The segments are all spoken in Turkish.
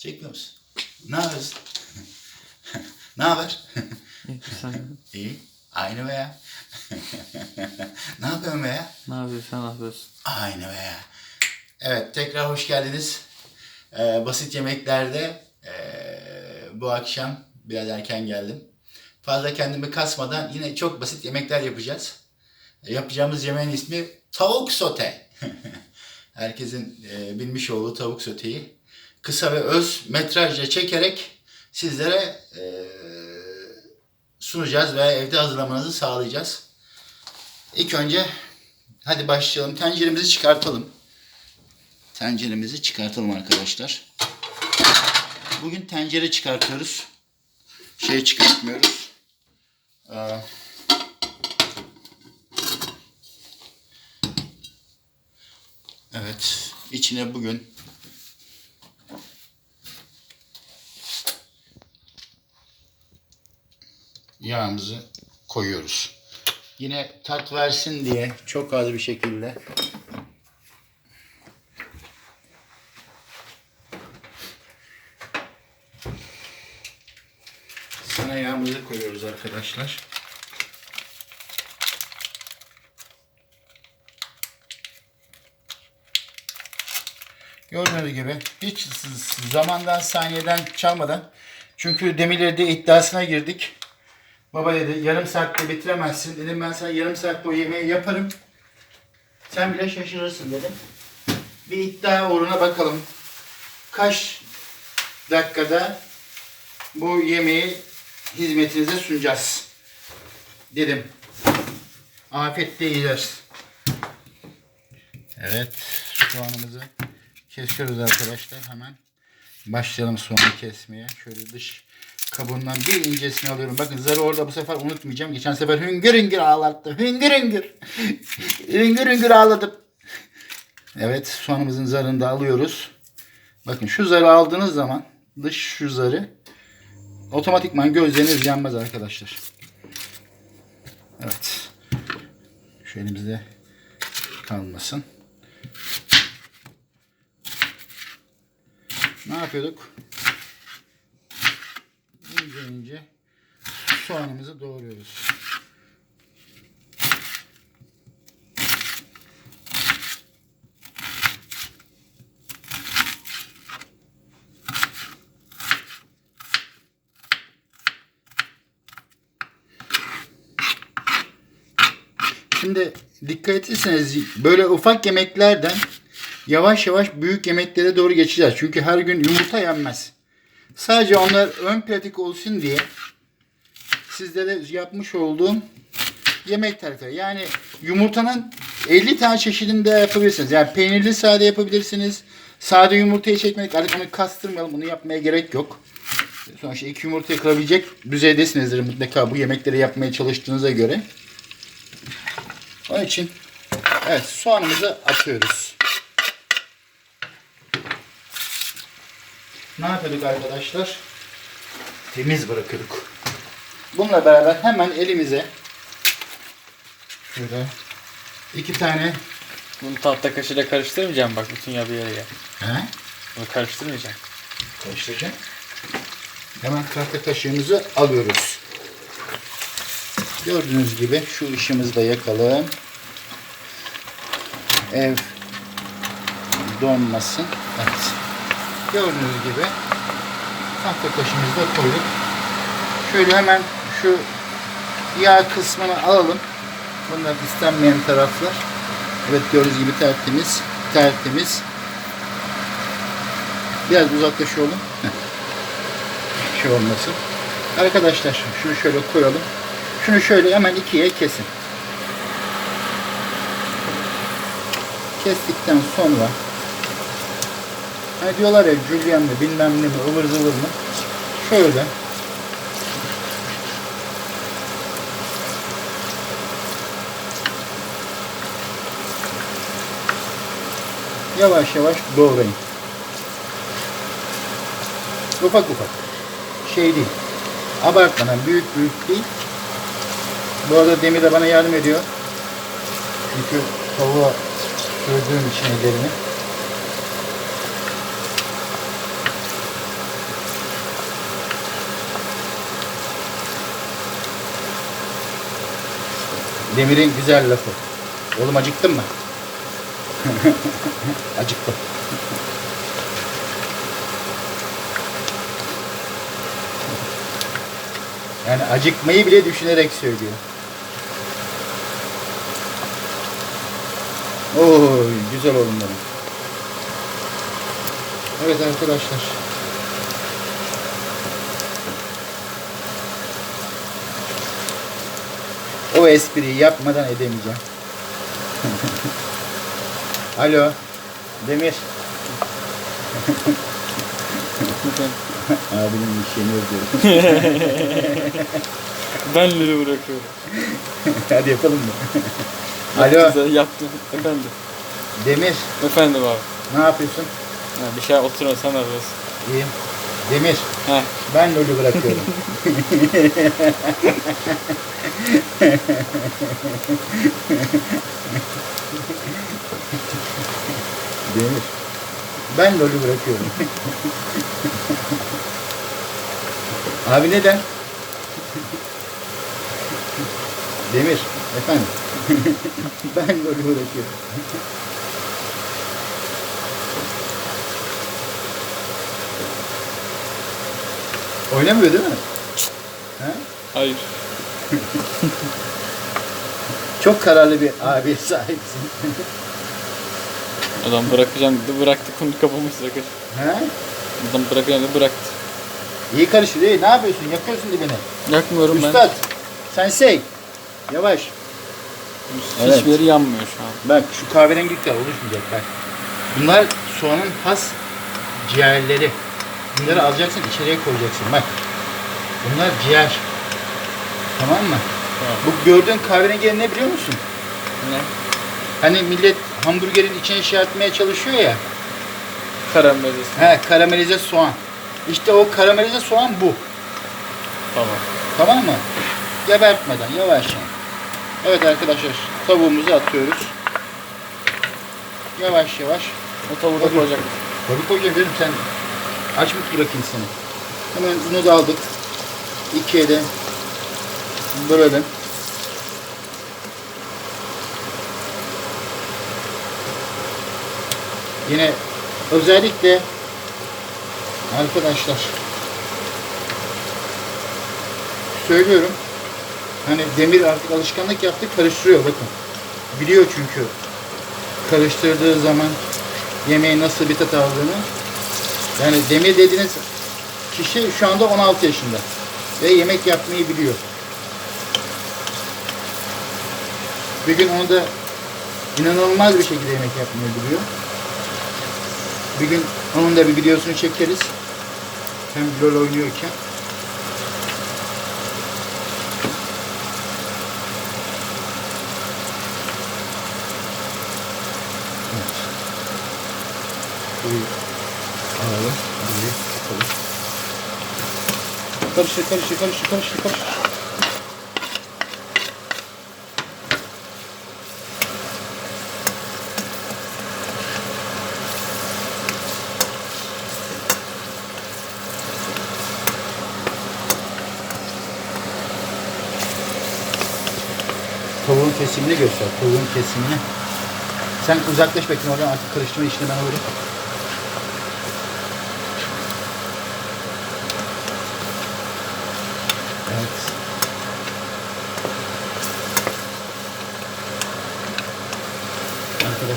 Çekmiyor musun? Ne yapıyorsun? ne haber? İyi. Aynı be ya. ne yapıyorsun be ya? ne yapıyorsun? Ne yapıyorsun? Aynı be ya. Evet tekrar hoş geldiniz. Ee, basit yemeklerde ee, bu akşam biraz erken geldim. Fazla kendimi kasmadan yine çok basit yemekler yapacağız. E, yapacağımız yemeğin ismi tavuk sote. Herkesin e, bilmiş olduğu tavuk soteyi kısa ve öz metrajla çekerek sizlere e, sunacağız ve evde hazırlamanızı sağlayacağız. İlk önce hadi başlayalım. Tenceremizi çıkartalım. Tenceremizi çıkartalım arkadaşlar. Bugün tencere çıkartıyoruz. Şey çıkartmıyoruz. Ee, Evet, içine bugün yağımızı koyuyoruz. Yine tat versin diye çok az bir şekilde sana yağımızı koyuyoruz arkadaşlar. Gördüğünüz gibi hiç zamandan saniyeden çalmadan çünkü demirlerde iddiasına girdik. Baba dedi yarım saatte bitiremezsin. Dedim ben sana yarım saatte o yemeği yaparım. Sen bile şaşırırsın dedim. Bir iddia uğruna bakalım. Kaç dakikada bu yemeği hizmetinize sunacağız. Dedim. Afiyetle yiyeceğiz. Evet. Soğanımızı kesiyoruz arkadaşlar hemen. Başlayalım soğanı kesmeye. Şöyle dış kabuğundan bir incesini alıyorum. Bakın zarı orada bu sefer unutmayacağım. Geçen sefer hüngür hüngür ağlattı. Hüngür hüngür. hüngür hüngür ağladım. Evet soğanımızın zarını da alıyoruz. Bakın şu zarı aldığınız zaman dış şu zarı otomatikman gözleriniz yanmaz arkadaşlar. Evet. Şu elimizde kalmasın. Ne yapıyorduk? İnce ince soğanımızı doğruyoruz. Şimdi dikkat etseniz böyle ufak yemeklerden yavaş yavaş büyük yemeklere doğru geçeceğiz. Çünkü her gün yumurta yenmez. Sadece onlar ön pratik olsun diye sizlere yapmış olduğum yemek tarifleri. Yani yumurtanın 50 tane çeşidini de yapabilirsiniz. Yani peynirli sade yapabilirsiniz. Sade yumurtayı çekmek artık onu kastırmayalım. Bunu yapmaya gerek yok. Sonuçta iki yumurtayı kırabilecek düzeydesinizdir mutlaka bu yemekleri yapmaya çalıştığınıza göre. Onun için evet soğanımızı atıyoruz. Ne yapıyorduk arkadaşlar? Temiz bırakıyorduk. Bununla beraber hemen elimize şöyle iki tane Bunu tahta kaşıyla karıştırmayacağım bak bütün yağı bir yere gel. he, Bunu karıştırmayacağım. karıştıracağım. Hemen tahta kaşığımızı alıyoruz. Gördüğünüz gibi şu ışığımızı da yakalım. Ev donmasın. Gördüğünüz gibi tahta kaşığımızı da koyduk. Şöyle hemen şu yağ kısmını alalım. Bunlar istenmeyen taraflar. Evet gördüğünüz gibi tertemiz. Tertemiz. Biraz uzaklaşalım. Şey olmasın. Arkadaşlar şunu şöyle koyalım. Şunu şöyle hemen ikiye kesin. Kestikten sonra hani diyorlar ya Julian mı bilmem ne mi ıvır zıvır mı şöyle yavaş yavaş doğrayın. Ufak ufak. Şey değil. Abartmadan büyük büyük değil. Bu arada Demir de bana yardım ediyor. Çünkü tavuğa sürdüğüm için ellerimi. Demir'in güzel lafı. Oğlum acıktın mı? Acıktım. Yani acıkmayı bile düşünerek söylüyor. Oy güzel oğlum benim. Evet arkadaşlar. O espriyi yapmadan edemeyeceğim. Alo. Demir. Abinin işini diyorum. ben Lül'ü bırakıyorum. Hadi yapalım mı? Alo. Güzel yaptım. Efendim. Demir. Efendim abi. Ne yapıyorsun? Ha, bir şey oturun sen arıyorsun. İyiyim. Demir. Heh. Ben LoL'ü bırakıyorum. Demir. Ben LoL'ü bırakıyorum. Abi neden? Demir. Efendim. ben LoL'ü bırakıyorum. Oynamıyor değil mi? Ha? Hayır. Çok kararlı bir abiye sahipsin. Adam bırakacağım dedi bıraktı konu kapamış sakın. ha? Adam bırakacağım dedi bıraktı. İyi karıştır iyi. Ne yapıyorsun? Yakıyorsun dibine. Yakmıyorum ben. Üstad. Sensei. Yavaş. Evet. Hiçbir yeri yanmıyor şu an. Bak şu kahverengilikler oluşmayacak bak. Bunlar soğanın has ciğerleri. Bunları alacaksın içeriye koyacaksın bak. Bunlar ciğer. Tamam mı? Tamam. Bu gördüğün kahverengi ne biliyor musun? Ne? Hani millet hamburgerin içine şey atmaya çalışıyor ya. Karamelize. He karamelize soğan. İşte o karamelize soğan bu. Tamam. Tamam mı? Gebertmeden yavaşça. Evet arkadaşlar tavuğumuzu atıyoruz. Yavaş yavaş. O tavuğu da koyacak. Tabii koyacağım dedim sen aç mı bırakayım seni. Hemen bunu da aldık. İkiye de bölelim. Yine özellikle arkadaşlar söylüyorum hani demir artık alışkanlık yaptı karıştırıyor bakın. Biliyor çünkü karıştırdığı zaman yemeğin nasıl bir tat aldığını. Yani demir dediğiniz kişi şu anda 16 yaşında ve yemek yapmayı biliyor. Bir gün onu da inanılmaz bir şekilde yemek yapmayı biliyor. Bir gün onun da bir videosunu çekeriz. Hem LoL oynuyorken. Evet. Burayı alalım. Burayı atalım. Karıştır, karıştır, karıştır, karıştır, karıştır. Tavuğun kesimini göster. Tavuğun kesimini. Sen uzaklaş bakayım oradan artık karıştırma işini ben alırım. Evet.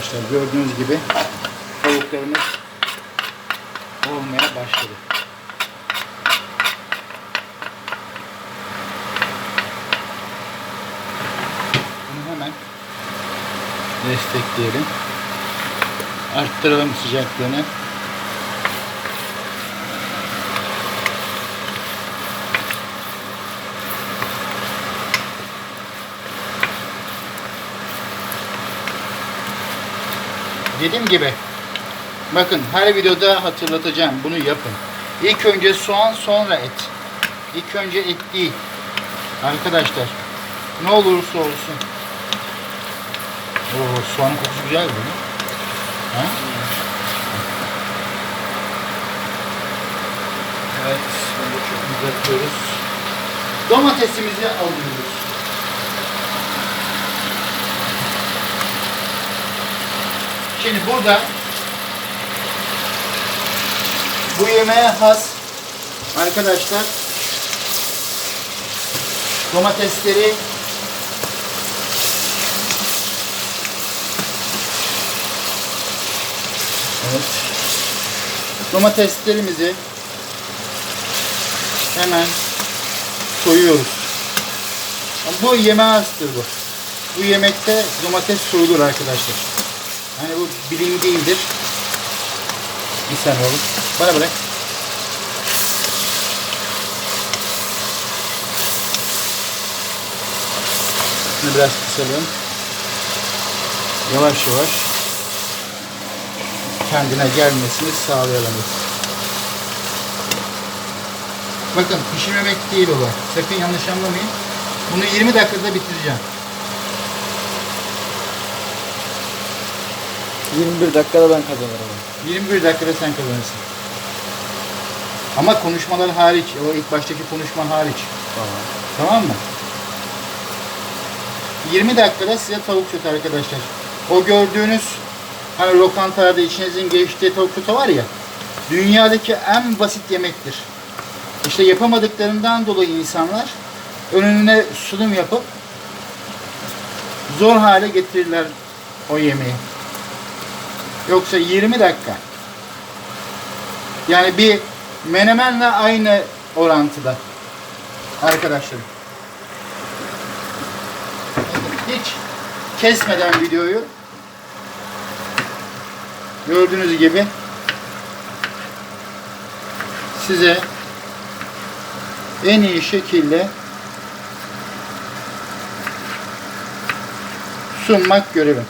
Arkadaşlar gördüğünüz gibi tavuklarımız olmaya başladı. Bunu hemen destekleyelim. Arttıralım sıcaklığını. Dediğim gibi bakın her videoda hatırlatacağım bunu yapın. İlk önce soğan sonra et. İlk önce et değil. Arkadaşlar ne olursa olsun. Oo, soğanın kokusu güzel bu. Ha? Evet, bunu çok güzel yapıyoruz. Domatesimizi alıyoruz. Şimdi burada bu yemeğe has arkadaşlar domatesleri Evet. Domateslerimizi hemen soyuyoruz. Bu yemeğe hastır bu. Bu yemekte domates soyulur arkadaşlar. Yani bu bilim değildir. Bir saniye oğlum. Bana bırak. Şunu biraz kısalım. Yavaş yavaş kendine gelmesini sağlayalım. Bakın pişirmemek değil olay. Sakın yanlış anlamayın. Bunu 20 dakikada bitireceğim. 21 dakikada ben kazanırım. 21 dakikada sen kazanırsın. Ama konuşmalar hariç, o ilk baştaki konuşman hariç. Tamam. Tamam mı? 20 dakikada size tavuk sote arkadaşlar. O gördüğünüz hani lokantalarda içinizin geçtiği tavuk sote var ya dünyadaki en basit yemektir. İşte yapamadıklarından dolayı insanlar önüne sunum yapıp zor hale getirirler o yemeği. Yoksa 20 dakika. Yani bir menemenle aynı orantıda arkadaşlarım. Hiç kesmeden videoyu gördüğünüz gibi size en iyi şekilde sunmak görevim.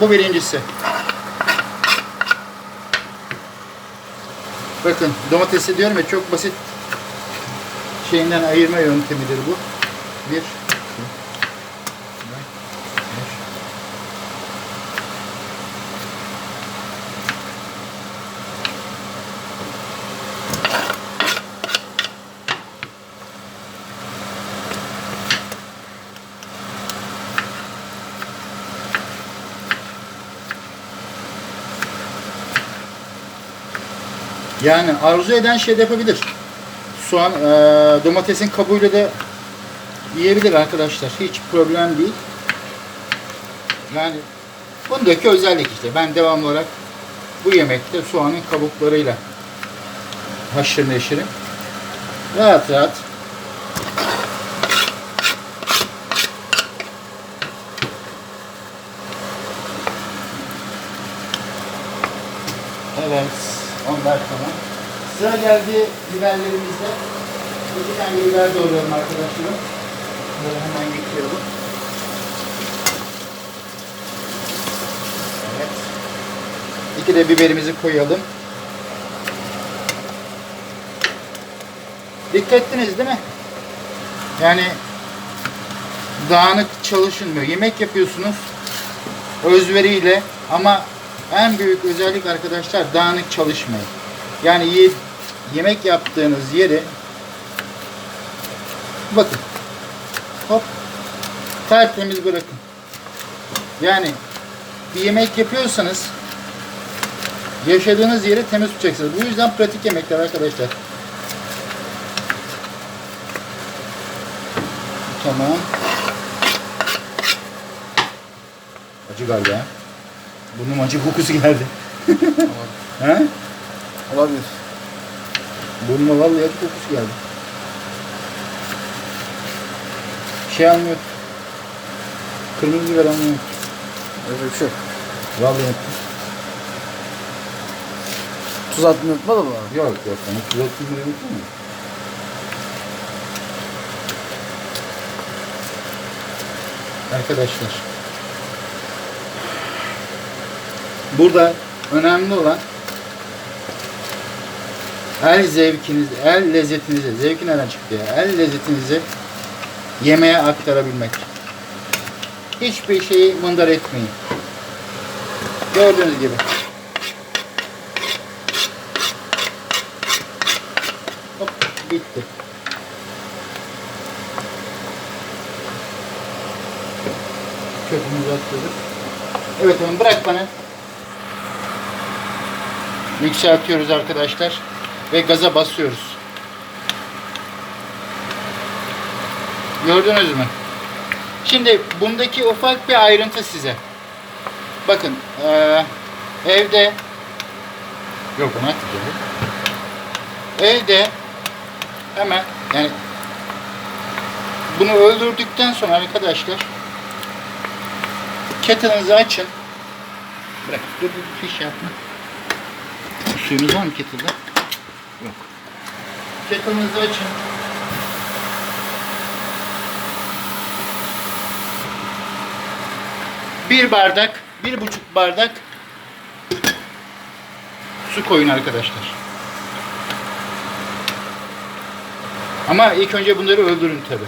Bu birincisi. Bakın domatesi diyorum ya çok basit şeyinden ayırma yöntemidir bu. Bir, Yani arzu eden şey de yapabilir. Soğan, eee, domatesin kabuğuyla da yiyebilir arkadaşlar. Hiç problem değil. Yani bundaki özellik işte. Ben devamlı olarak bu yemekte soğanın kabuklarıyla haşır neşirim. Rahat rahat. Evet. Tamam. Sıra geldi biberlerimizde. İki tane biber doğruyorum arkadaşlarım. Böyle hemen yıkıyorum. Evet. İki de biberimizi koyalım. Dikkat ettiniz değil mi? Yani dağınık çalışılmıyor. Yemek yapıyorsunuz özveriyle ama en büyük özellik arkadaşlar dağınık çalışmayın. Yani ye- yemek yaptığınız yeri bakın hop tertemiz bırakın. Yani bir yemek yapıyorsanız yaşadığınız yeri temiz tutacaksınız. Bu yüzden pratik yemekler arkadaşlar. Tamam. Acı galiba. Burnum acı kokusu geldi. He? Olabilir. Burnuma vallahi acı kokusu geldi. Şey almıyor. Kırmızı biber almıyor. Öyle bir şey yok. Vallahi unuttum. Tuz atmayı unutma da bu arada. Yok yok. Ama tuz atmayı unuttum mu? Arkadaşlar. Burada önemli olan el zevkinizi, el lezzetinizi, zevki nereden çıktı ya? El lezzetinizi yemeğe aktarabilmek. Hiçbir şeyi mındar etmeyin. Gördüğünüz gibi. Hop bitti. Çöpümüzü atladık. Evet oğlum bırak bana. Yükseltiyoruz arkadaşlar. Ve gaza basıyoruz. Gördünüz mü? Şimdi bundaki ufak bir ayrıntı size. Bakın eee, evde yok ona tıkladım. Evde hemen yani bunu öldürdükten sonra arkadaşlar kettle'ınızı açın. Bırak dur dur fiş yapma. Suyunuz var mı kettle'da? Yok. Kettle'ınızı açın. Bir bardak, bir buçuk bardak su koyun arkadaşlar. Ama ilk önce bunları öldürün tabi.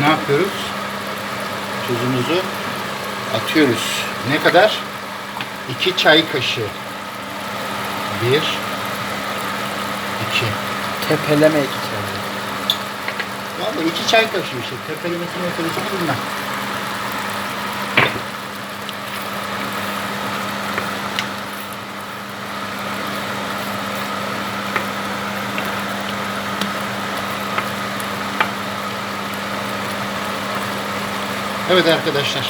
Ne yapıyoruz? Tuzumuzu atıyoruz. Ne kadar? 2 çay kaşığı. 1 2 Tepeleme iki tane. Vallahi 2 çay kaşığı işte. Tepelemesini meselesini bilmem. Evet arkadaşlar.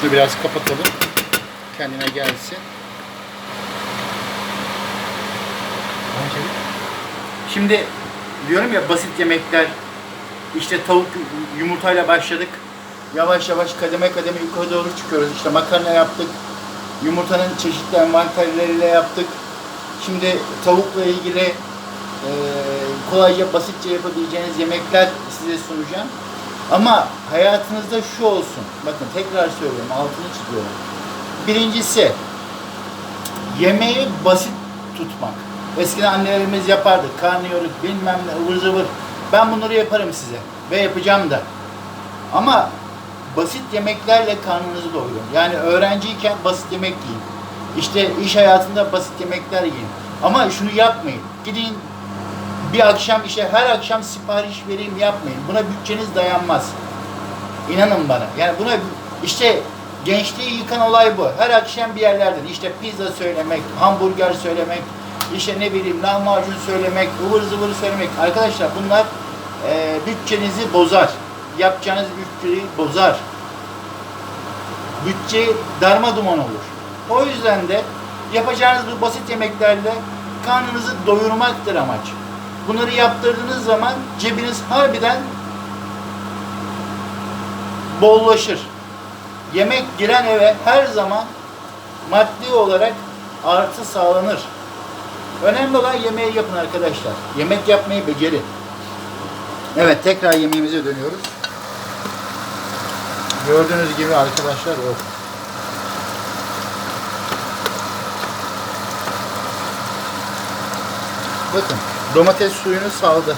Şunu biraz kapatalım. Kendine gelsin. Şimdi diyorum ya basit yemekler işte tavuk yumurtayla başladık. Yavaş yavaş kademe kademe yukarı doğru çıkıyoruz. İşte makarna yaptık. Yumurtanın çeşitli envanterleriyle yaptık. Şimdi tavukla ilgili eee, kolayca basitçe yapabileceğiniz yemekler size sunacağım. Ama hayatınızda şu olsun. Bakın tekrar söylüyorum, altını çiziyorum. Birincisi, yemeği basit tutmak. Eskiden annelerimiz yapardı. Karnıyarık, bilmem ne, ıvır zıvır. Ben bunları yaparım size. Ve yapacağım da. Ama basit yemeklerle karnınızı doyurun. Yani öğrenciyken basit yemek yiyin. İşte iş hayatında basit yemekler yiyin. Ama şunu yapmayın. Gidin bir akşam işte her akşam sipariş vereyim yapmayın. Buna bütçeniz dayanmaz. İnanın bana. Yani buna işte gençliği yıkan olay bu. Her akşam bir yerlerden işte pizza söylemek, hamburger söylemek, işte ne bileyim lahmacun söylemek, ıvır zıvır söylemek. Arkadaşlar bunlar e, bütçenizi bozar. Yapacağınız bütçeyi bozar. Bütçe darma duman olur. O yüzden de yapacağınız bu basit yemeklerle karnınızı doyurmaktır amaç. Bunları yaptırdığınız zaman cebiniz harbiden bollaşır. Yemek giren eve her zaman maddi olarak artı sağlanır. Önemli olan yemeği yapın arkadaşlar. Yemek yapmayı becerin. Evet tekrar yemeğimize dönüyoruz. Gördüğünüz gibi arkadaşlar o. Bakın domates suyunu saldı.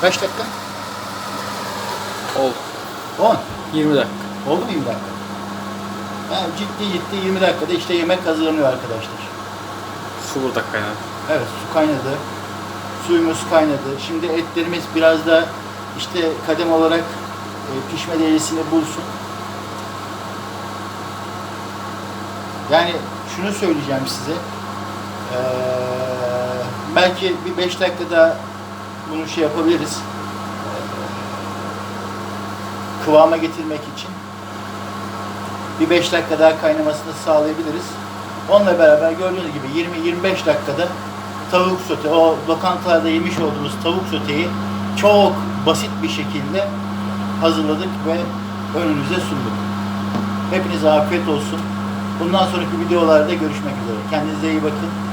Kaç dakika? Oldu. 10. 20 dakika. Oldu mu 20 dakika? Yani ciddi ciddi 20 dakikada işte yemek hazırlanıyor arkadaşlar. Su burada kaynadı. Evet su kaynadı. Suyumuz kaynadı. Şimdi etlerimiz biraz da işte kadem olarak e, pişme derecesini bulsun. Yani şunu söyleyeceğim size. Ee, belki bir 5 dakikada bunu şey yapabiliriz. Ee, kıvama getirmek için. Bir 5 dakika daha kaynamasını sağlayabiliriz. Onunla beraber gördüğünüz gibi 20-25 dakikada tavuk sote, o lokantalarda yemiş olduğumuz tavuk soteyi çok basit bir şekilde hazırladık ve önünüze sunduk. Hepinize afiyet olsun. Bundan sonraki videolarda görüşmek üzere. Kendinize iyi bakın.